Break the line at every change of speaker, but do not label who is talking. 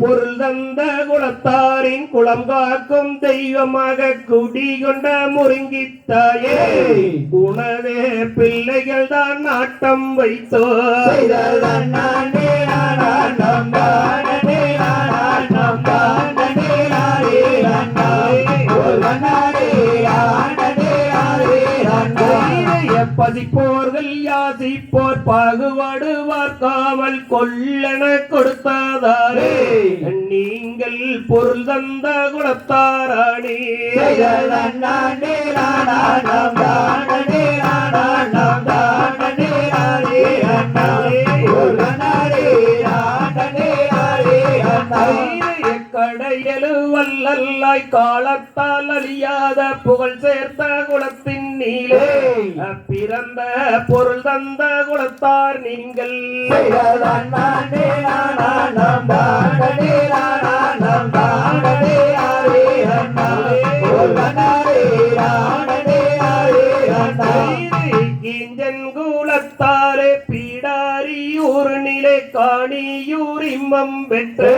பொருள் தந்த குலத்தாரின் குளம் காக்கும் தெய்வமாக குடி கொண்ட முருங்கித்தாயே. உணவே பிள்ளைகள் தான் நாட்டம் வைத்தோ தைரிய பதிப்போர்கள் யாசிப்போர் பாகுபாடு பார்க்காமல் கொள்ளன கொடுத்ததாரே. நீங்கள் பொருள் தந்த குலத்தாராணி தைரிய கடையலு வல்லல்லாய் காலத்தால் அழியாத புகழ் சேர்த்த குலத்தின் நீலே. பிறந்த பொருள் தந்த குலத்தார் நீங்கள். இஞ்சன் குலத்தாரே பீடாரியூர் நிலை காணியூர் இம்மம் பெற்று